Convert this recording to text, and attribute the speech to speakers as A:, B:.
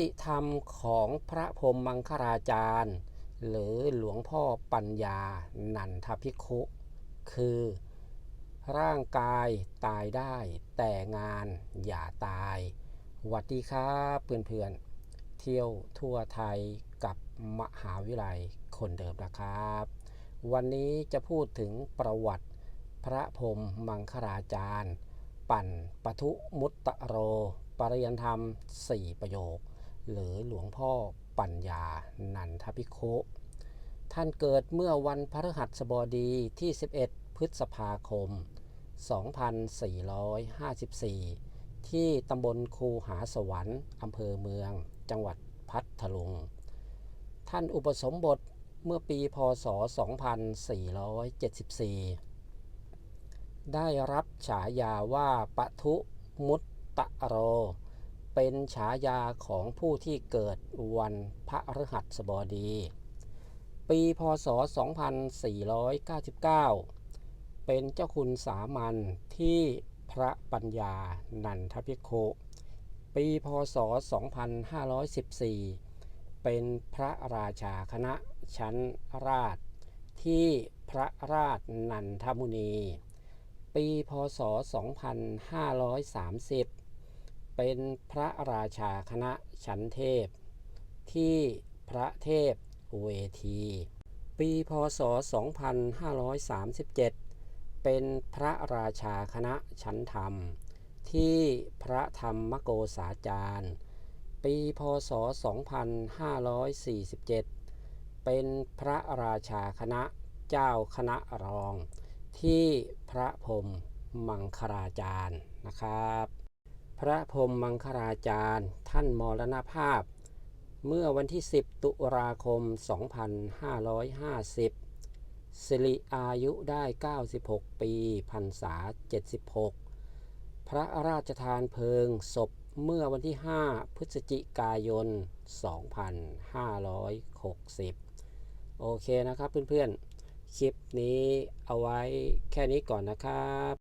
A: ติธรรมของพระพรมมังคลาจารย์ หรือหลวงพ่อปัญญา นันทภิกขุคือ ร่างกายตายได้ แต่งานอย่าตายหวัดดีครับเพื่อนๆ เที่ยวทั่วไทยกับมหาวิทยาลัยคนเดิมนะครับ วันนี้จะพูดถึงประวัติพระพรมมังคลาจารย์ ปั่นปทุมุตตะโรปริยันธรรม 4 ประโยค หรือหลวงพ่อปัญญา นันทภิกขุท่านเกิดเมื่อวันพฤหัสบดีที่ 11 พฤษภาคม 2454 ที่ตำบลคูหาสวรรค์อำเภอเมือง จังหวัดพัทลุง ท่านอุปสมบทเมื่อปีพศ 2474 ได้รับฉายาว่าปทุมุตตะโร เป็นฉายาของผู้ที่เกิดวันพระฤหัสบดี ปีพศ 2499 เป็นเจ้าคุณสามัญที่พระปัญญานันทภิกขุปีพศ 2514 เป็นพระราชาคณะชั้นราช ที่พระราชนันทมุนี ปีพศ 2530 เป็นพระราชาคณะชั้นเทพ ที่พระเทพเวที ปีพศ 2537 เป็นพระราชาคณะชั้นธรรม ที่พระธรรมโกษาจารย์ ปีพศ 2547 เป็นพระราชาคณะเจ้าคณะรอง ที่พระพรมมังคลาจารย์นะครับ พระพรมมังคลาจารย์ ท่านมรณภาพ เมื่อวันที่ 10 ตุลาคม 2550 สิริอายุได้ 96 ปีพรรษา 76 พระราชทานเพลิงศพเมื่อวันที่ 5 พฤศจิกายน 2560 โอเคนะครับเพื่อนๆ คลิปนี้เอาไว้แค่นี้ก่อนนะครับ